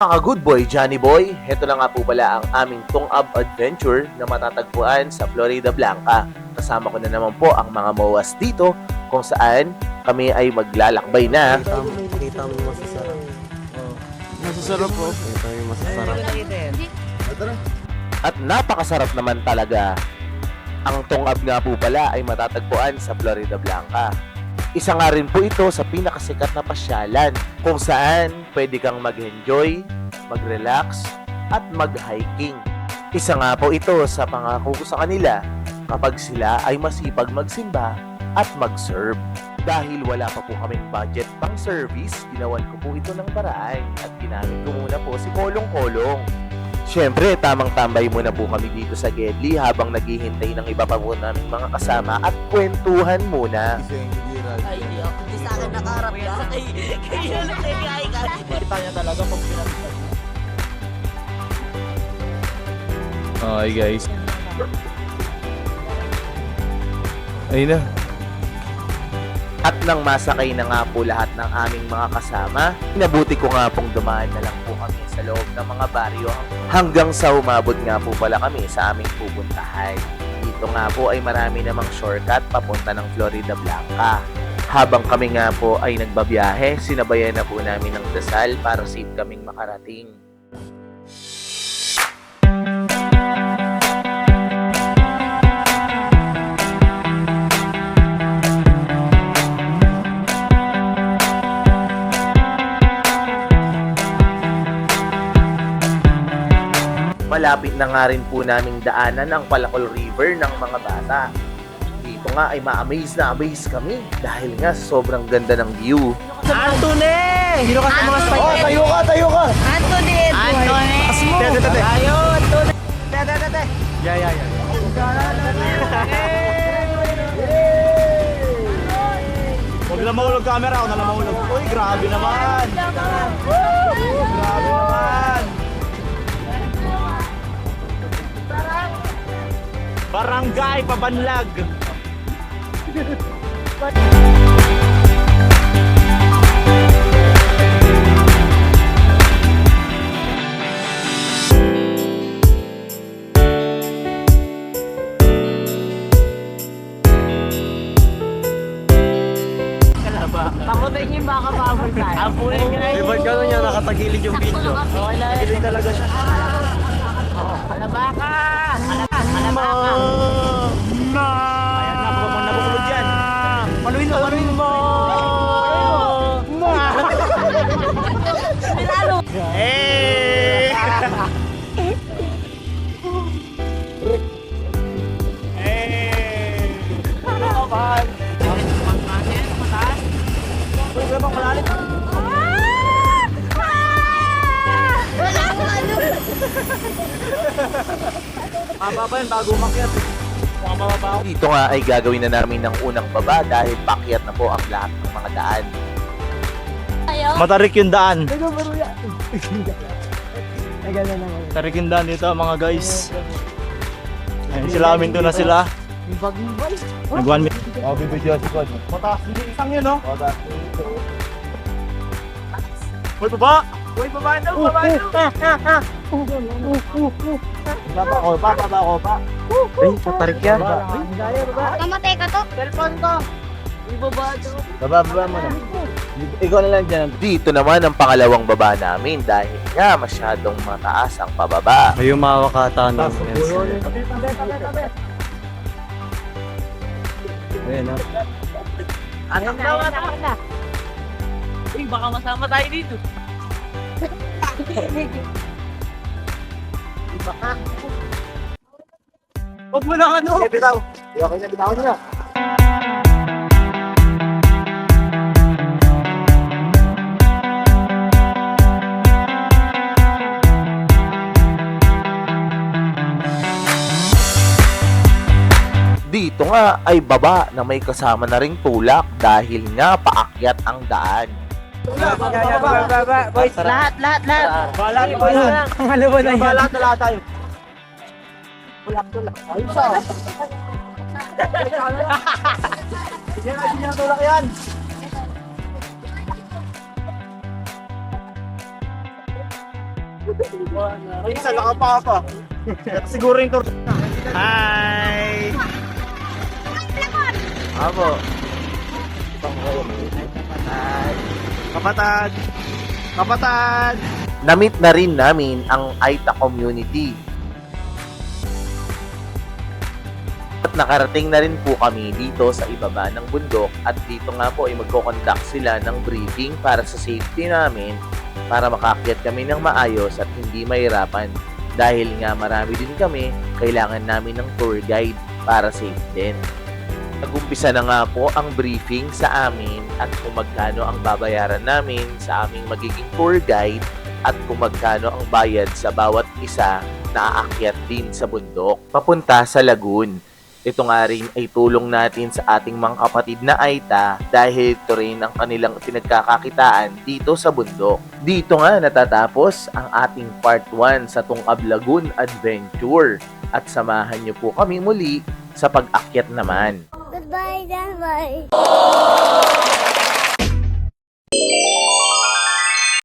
Mga good boy, Johnny Boy, heto na nga po pala ang aming Tungab Adventure na matatagpuan sa Florida Blanca. Kasama ko na naman po ang mga MOAs dito kung saan kami ay maglalakbay na Kita mo, kita mo masasarap. Oh. Masasarap po. Kita mo masasarap. at napakasarap naman talaga. Ang Tungab nga po pala ay matatagpuan sa Florida Blanca. Isa nga rin po ito sa pinakasikat na pasyalan kung saan pwede kang mag-enjoy, mag-relax, at mag-hiking. Isa nga po ito sa pangako ko sa kanila kapag sila ay masipag magsimba at mag-serve. Dahil wala pa po kaming budget pang service, ginawan ko po ito ng paraan at ginamit ko muna po si Kolong Kolong. Siyempre, tamang tambay muna po kami dito sa Gedli habang naghihintay ng iba pa po naming mga kasama at kwentuhan muna. Ay, hindi ako. Hindi sa akin nakaharap ka. Ay, kaya lang ay ka. Kita niya talaga pag pinagtag. Okay guys. Ayun na. At nang masakay na nga po lahat ng aming mga kasama, nabuti ko nga pong dumaan na lang po kami sa loob ng mga baryo hanggang sa umabot nga po pala kami sa aming pupuntahan. Dito nga po ay marami namang shortcut papunta ng Florida Blanca. Habang kami nga po ay nagbabiyahe, sinabayan na po namin ng dasal para safe kaming makarating. Malapit na nga rin po naming daanan ang Palacol River ng mga bata. Dito nga ay ma-amaze na amaze kami dahil nga sobrang ganda ng view. Antone! Sino ka sa mga spy? Oh, tayo ka, tayo ka! Anthony! Anthony! Tete, tete. Ayun! Tony! Tete, tete. Yeah, yeah, yeah. Huwag na mahulog camera, na lang mahulog. Uy, grabe naman! Grabe naman! Barangay Pabanlag! Pakutin niyo yung baka pabol tayo. Apunin ka na Di ba gano'n niya nakatagilid yung video? Tagilid talaga siya. Alabaka! Alabaka! Ayan na, pumapang nabukulog yan. Paluin mo, paluin mo! Pinalo! Eh! Eh! Kapan? Uy, kaya bang malalim? Mababa yan bago umakyat. Mukhang mababa ako. Dito nga ay gagawin na namin ng unang baba dahil pakyat na po ang lahat ng mga daan. Matarik yung daan. Tarik yung daan dito mga guys. Ayun sila, minto na sila. Nag one minute. Oh, bibidyo si Kod. Mataas, hindi isang yun no? Oh, da. Uy, baba! Uy, baba daw, baba daw! Baba ko, pa, baba ko, pa. Ay, tatarik yan. Kamatay ka to? Cellphone ko! Ibaba to. Baba, baba mo na. Ikaw na lang dyan. Dito naman ang pangalawang baba namin dahil nga masyadong mataas ang pababa. Ay, umawa ka tanong. Ayan, ha? Anong bawa na? Uy, baka masama tayo dito. Baka. Huwag mo lang ano! Sige, bitaw. Okay na, bitaw niya. Dito nga ay baba na may kasama na ring tulak dahil nga paakyat ang daan. Boys, Lahat, lahat, lahat. Balat yan. Pangalawa na yan. Balat na lahat tayo. Ayos ah. Yan, ayun yung tulak yan. Ay, isa nakapa pa. Siguro yung tur... Hi! Apo. Kapatad! Kapatad! Namit na rin namin ang Aita community. At nakarating na rin po kami dito sa ibaba ng bundok at dito nga po ay magkoconduct sila ng briefing para sa safety namin para makakyat kami ng maayos at hindi mahirapan. Dahil nga marami din kami, kailangan namin ng tour guide para safe din. Nagumpisa na nga po ang briefing sa amin at kung magkano ang babayaran namin sa aming magiging tour guide at kung magkano ang bayad sa bawat isa na aakyat din sa bundok papunta sa lagoon. Ito nga rin ay tulong natin sa ating mga kapatid na Aita dahil ito rin ang kanilang pinagkakakitaan dito sa bundok. Dito nga natatapos ang ating part 1 sa Tungab Lagoon Adventure at samahan niyo po kami muli sa pag-akyat naman. bye, bye.